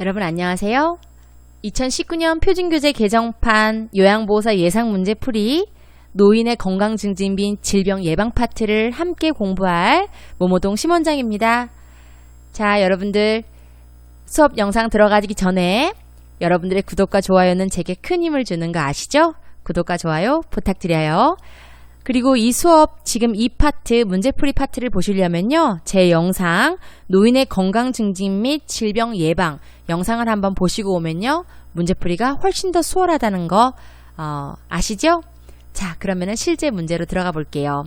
여러분 안녕하세요. 2019년 표준교재 개정판 요양보호사 예상 문제 풀이 노인의 건강 증진 및 질병 예방 파트를 함께 공부할 모모동 심원장입니다. 자, 여러분들 수업 영상 들어가기 전에 여러분들의 구독과 좋아요는 제게 큰 힘을 주는 거 아시죠? 구독과 좋아요 부탁드려요. 그리고 이 수업 지금 이 파트 문제풀이 파트를 보시려면요. 제 영상 노인의 건강 증진 및 질병 예방 영상을 한번 보시고 오면요. 문제풀이가 훨씬 더 수월하다는 거 어, 아시죠? 자, 그러면은 실제 문제로 들어가 볼게요.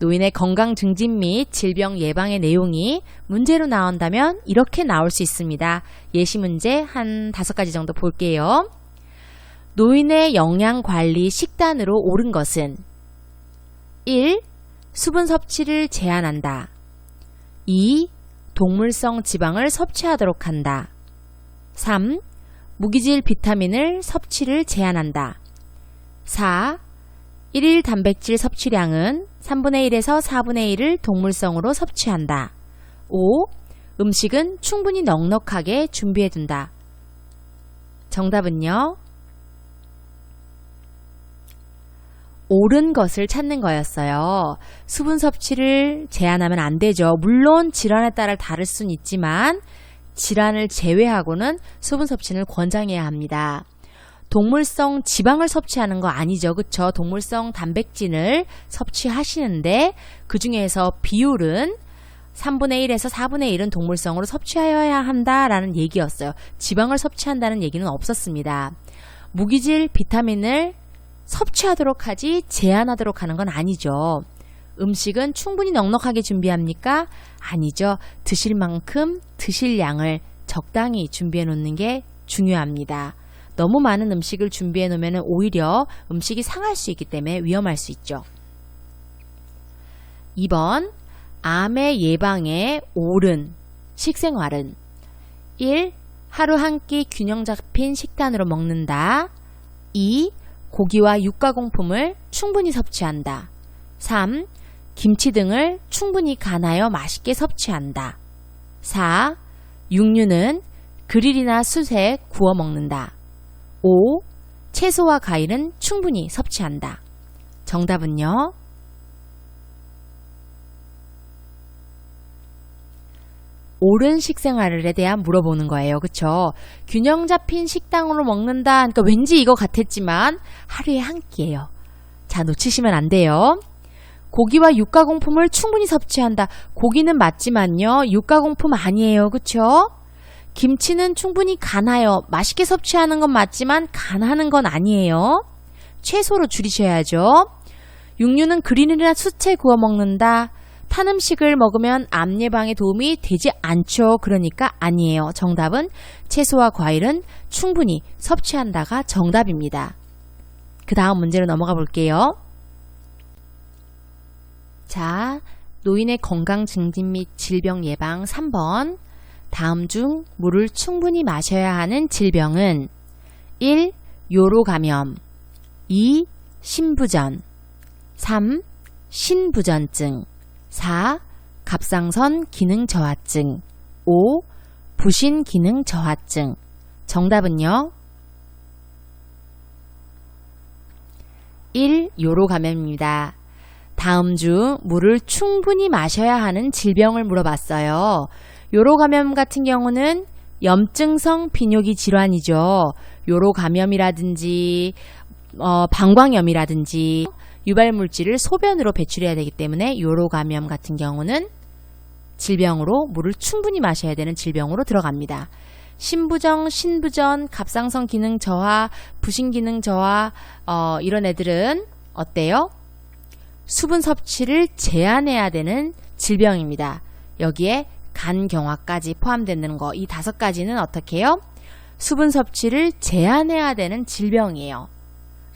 노인의 건강 증진 및 질병 예방의 내용이 문제로 나온다면 이렇게 나올 수 있습니다. 예시 문제 한 다섯 가지 정도 볼게요. 노인의 영양 관리 식단으로 옳은 것은 1. 수분 섭취를 제한한다. 2. 동물성 지방을 섭취하도록 한다. 3. 무기질 비타민을 섭취를 제한한다. 4. 1일 단백질 섭취량은 3분의 1에서 4분의 1을 동물성으로 섭취한다. 5. 음식은 충분히 넉넉하게 준비해둔다. 정답은요? 옳은 것을 찾는 거였어요. 수분 섭취를 제한하면 안 되죠. 물론 질환에 따라 다를 순 있지만 질환을 제외하고는 수분 섭취를 권장해야 합니다. 동물성 지방을 섭취하는 거 아니죠. 그쵸? 동물성 단백질을 섭취하시는데 그 중에서 비율은 3분의 1에서 4분의 1은 동물성으로 섭취하여야 한다라는 얘기였어요. 지방을 섭취한다는 얘기는 없었습니다. 무기질 비타민을 섭취하도록 하지 제한하도록 하는 건 아니죠. 음식은 충분히 넉넉하게 준비합니까? 아니죠. 드실 만큼 드실 양을 적당히 준비해 놓는 게 중요합니다. 너무 많은 음식을 준비해 놓으면 오히려 음식이 상할 수 있기 때문에 위험할 수 있죠. 2번 암의 예방에 옳은 식생활은 1. 하루 한 끼 균형 잡힌 식단으로 먹는다. 2. 고기와 육가공품을 충분히 섭취한다. 3. 김치 등을 충분히 간하여 맛있게 섭취한다. 4. 육류는 그릴이나 숯에 구워 먹는다. 5. 채소와 과일은 충분히 섭취한다. 정답은요? 옳은 식생활에 대한 물어보는 거예요. 그쵸? 균형 잡힌 식당으로 먹는다. 그러니까 왠지 이거 같았지만 하루에 한 끼예요. 자, 놓치시면 안 돼요. 고기와 육가공품을 충분히 섭취한다. 고기는 맞지만요. 육가공품 아니에요. 그쵸? 김치는 충분히 간하여 맛있게 섭취하는 건 맞지만 간하는 건 아니에요. 채소로 줄이셔야죠. 육류는 그린이나 수채 구워 먹는다. 탄 음식을 먹으면 암 예방에 도움이 되지 않죠. 그러니까 아니에요. 정답은 채소와 과일은 충분히 섭취한다가 정답입니다. 그 다음 문제로 넘어가 볼게요. 자, 노인의 건강 증진 및 질병 예방 3번. 다음 중 물을 충분히 마셔야 하는 질병은 1. 요로 감염 2. 신부전 3. 신부전증 4. 갑상선 기능 저하증 5. 부신 기능 저하증 정답은요? 1. 요로 감염입니다. 다음 중 물을 충분히 마셔야 하는 질병을 물어봤어요. 요로 감염 같은 경우는 염증성 비뇨기 질환이죠. 요로 감염이라든지 어, 방광염이라든지 유발 물질을 소변으로 배출해야 되기 때문에 요로 감염 같은 경우는 질병으로 물을 충분히 마셔야 되는 질병으로 들어갑니다. 신부정, 신부전, 갑상선 기능 저하, 부신 기능 저하 어, 이런 애들은 어때요? 수분 섭취를 제한해야 되는 질병입니다. 여기에 간 경화까지 포함되는 거 이 다섯 가지는 어떻게 해요? 수분 섭취를 제한해야 되는 질병이에요.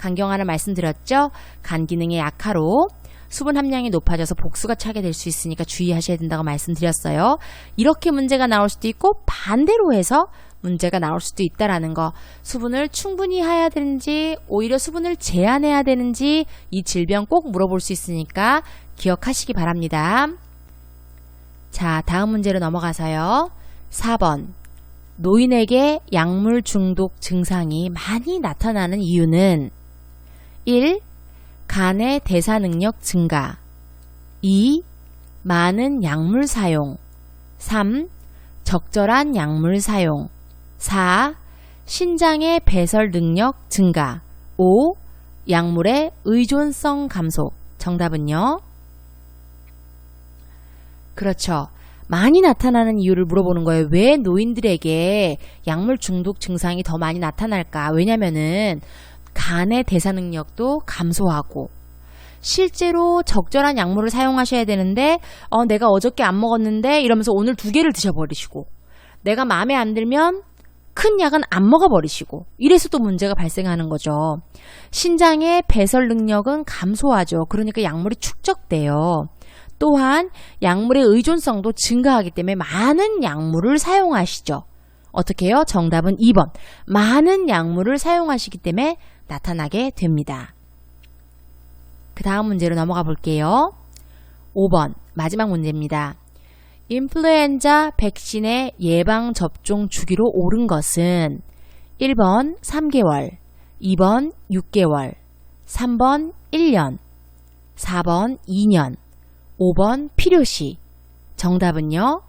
간경화를 말씀드렸죠? 간 기능의 약화로 수분 함량이 높아져서 복수가 차게 될 수 있으니까 주의하셔야 된다고 말씀드렸어요. 이렇게 문제가 나올 수도 있고 반대로 해서 문제가 나올 수도 있다라는 거. 수분을 충분히 해야 되는지 오히려 수분을 제한해야 되는지 이 질병 꼭 물어볼 수 있으니까 기억하시기 바랍니다. 자, 다음 문제로 넘어가서요. 4번. 노인에게 약물 중독 증상이 많이 나타나는 이유는 1. 간의 대사 능력 증가 2. 많은 약물 사용 3. 적절한 약물 사용 4. 신장의 배설 능력 증가 5. 약물의 의존성 감소 정답은요? 그렇죠. 많이 나타나는 이유를 물어보는 거예요. 왜 노인들에게 약물 중독 증상이 더 많이 나타날까? 왜냐면은 간의 대사 능력도 감소하고 실제로 적절한 약물을 사용하셔야 되는데 어, 내가 어저께 안 먹었는데 이러면서 오늘 두 개를 드셔버리시고 내가 마음에 안 들면 큰 약은 안 먹어버리시고 이래서도 문제가 발생하는 거죠. 신장의 배설 능력은 감소하죠. 그러니까 약물이 축적돼요. 또한 약물의 의존성도 증가하기 때문에 많은 약물을 사용하시죠. 어떻게 해요? 정답은 2번. 많은 약물을 사용하시기 때문에 나타나게 됩니다. 그 다음 문제로 넘어가 볼게요. 5번. 마지막 문제입니다. 인플루엔자 백신의 예방 접종 주기로 오른 것은 1번 3개월, 2번 6개월, 3번 1년, 4번 2년, 5번 필요시. 정답은요?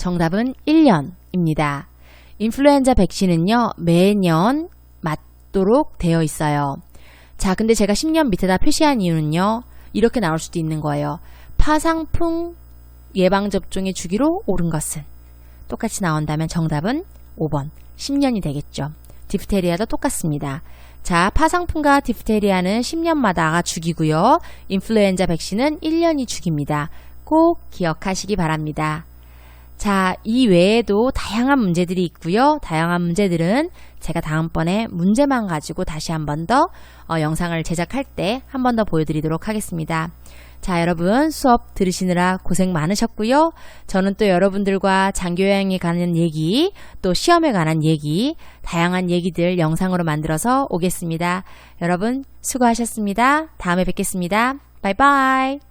정답은 1년입니다. 인플루엔자 백신은요, 매년 맞도록 되어 있어요. 자, 근데 제가 10년 밑에다 표시한 이유는요, 이렇게 나올 수도 있는 거예요. 파상풍 예방접종의 주기로 오른 것은 똑같이 나온다면 정답은 5번 10년이 되겠죠. 디프테리아도 똑같습니다. 자, 파상풍과 디프테리아는 10년마다가 주기고요. 인플루엔자 백신은 1년이 주기입니다. 꼭 기억하시기 바랍니다. 자, 이 외에도 다양한 문제들이 있고요. 다양한 문제들은 제가 다음번에 문제만 가지고 다시 한 번 더 어, 영상을 제작할 때 한 번 더 보여드리도록 하겠습니다. 자, 여러분 수업 들으시느라 고생 많으셨고요. 저는 또 여러분들과 장교양에 관한 얘기, 또 시험에 관한 얘기, 다양한 얘기들 영상으로 만들어서 오겠습니다. 여러분 수고하셨습니다. 다음에 뵙겠습니다. 바이바이.